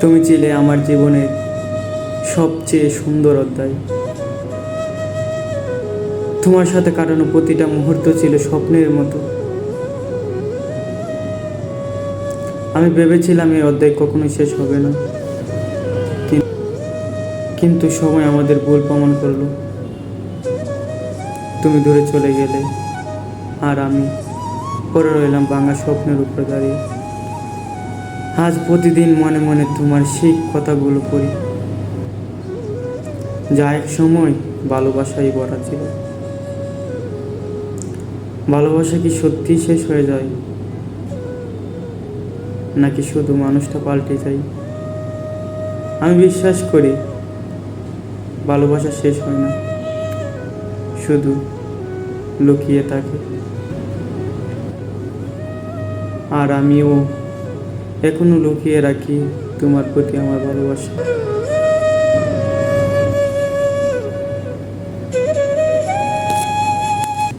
তুমি ছিলে আমার জীবনের সবচেয়ে সুন্দর অধ্যায়। তোমার সাথে কাটানো প্রতিটা মুহূর্ত ছিল স্বপ্নের মতো। আমি ভেবেছিলাম এই অধ্যায় কখনোই শেষ হবে না। কিন্তু সময় আমাদের ভুল প্রমাণ করল। তুমি দূরে চলে গেলে আর আমি পরে রইলাম ভাঙা স্বপ্নের উপরে দাঁড়িয়ে। আজ প্রতিদিন মনে মনে তোমার সেই কথাগুলো পড়ি যা এক সময় ভালোবাসাই ভরা ছিল। ভালোবাসা কি সত্যি শেষ হয়ে যায়? নাকি শুধু মানুষটা পাল্টে যায়? আমি বিশ্বাস করি, ভালোবাসা শেষ হয় না। শুধু লুকিয়ে থাকে। আর আমিও এখনও লুকিয়ে রাখি তোমার প্রতি আমার ভালোবাসা।